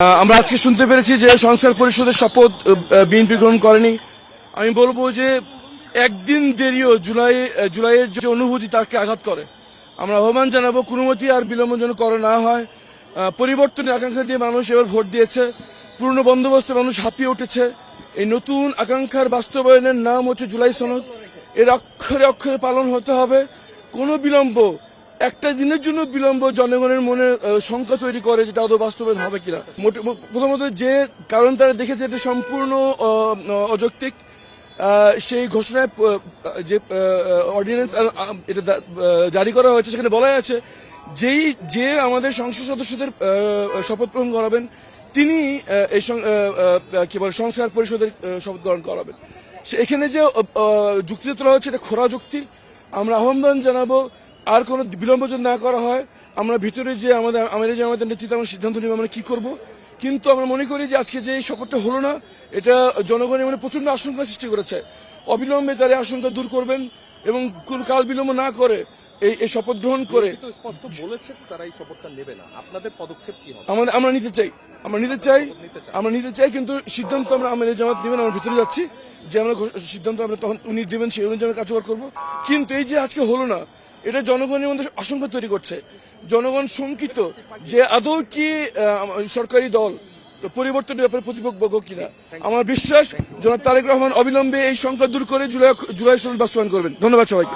আমরা আজকে শুনতে পেরেছি যে সংস্কার পরিষদের শপথ বিএনপি গ্রহণ করেনি। আমি বলব যে একদিন দেরিও জুলাই জুলাইয়ের যে অনুভূতি তাকে আঘাত করে। আমরা আহ্বান জানাব কোনোমতি আর বিলম্ব যেন করা না হয়। পরিবর্তনের আকাঙ্ক্ষা দিয়ে মানুষ এবার ভোট দিয়েছে। পুরনো বন্দোবস্তে মানুষ হাঁপিয়ে উঠেছে। এই নতুন আকাঙ্ক্ষার বাস্তবায়নের নাম হচ্ছে জুলাই সনদ। এর অক্ষরে অক্ষরে পালন হতে হবে। কোনো বিলম্ব একটা দিনের জন্য বিলম্ব জনগণের মনে শঙ্কা তৈরি করে যেটা আদৌ বাস্তবায়ন হবে কিনা। প্রথমত যে কারণ তারা দেখেছে এটা সম্পূর্ণ অযৌক্তিক। সেই ঘোষণায় যে অর্ডিন্যান্স এটা জারি করা হয়েছে সেখানে বলা আছে যেই যে আমাদের সংসদ সদস্যদের শপথ গ্রহণ করাবেন তিনি এই কি বলে সংস্কার পরিষদের শপথ গ্রহণ করাবেন। এখানে যে আহ, তোলা হচ্ছে এটা খোরা যুক্তি। আমরা আহ্বান জানাব আর কোনো বিলম্ব যদি না করা হয় আমরা ভিতরে যে আমাদের আমাদের যে আমাদের নেতৃত্বে আমরা সিদ্ধান্ত নিব আমরা কি করব। কিন্তু আমরা মনে করি যে আজকে যে এই শপথটা হলো না এটা জনগণের মানে প্রচণ্ড আশঙ্কা সৃষ্টি করেছে। অবিলম্বে তারা আশঙ্কা দূর করবেন এবং কোন কাল বিলম্ব না করে এই এই শপথ গ্রহণ করে। স্পষ্ট বলেছে তারা এই শপথটা নেবে না। আপনাদের পদক্ষেপ কি হবে? আমাদের আমরা নিতে চাই। আমরা নিতে চাই আমরা নিতে চাই কিন্তু সিদ্ধান্ত আমরা আমাদের জামাত নেবেন আমরা ভিতরে যাচ্ছি। যে আমরা সিদ্ধান্ত আমরা তখন উনি দেবেন সেই অনুযায়ী আমরা কার্যকর করব। কিন্তু এই যে আজকে হলো না এটা জনগণের মধ্যে আশঙ্কা তৈরি করছে। জনগণ শঙ্কিত যে আদৌ কি সরকারি দল পরিবর্তনের ব্যাপারে প্রতিপক্ষ কিনা। আমার বিশ্বাস, জনাব তারেক রহমান অবিলম্বে এই সংখ্যা দূর করে জুলাই জুলাই বাস্তবায়ন করবেন। ধন্যবাদ সবাইকে।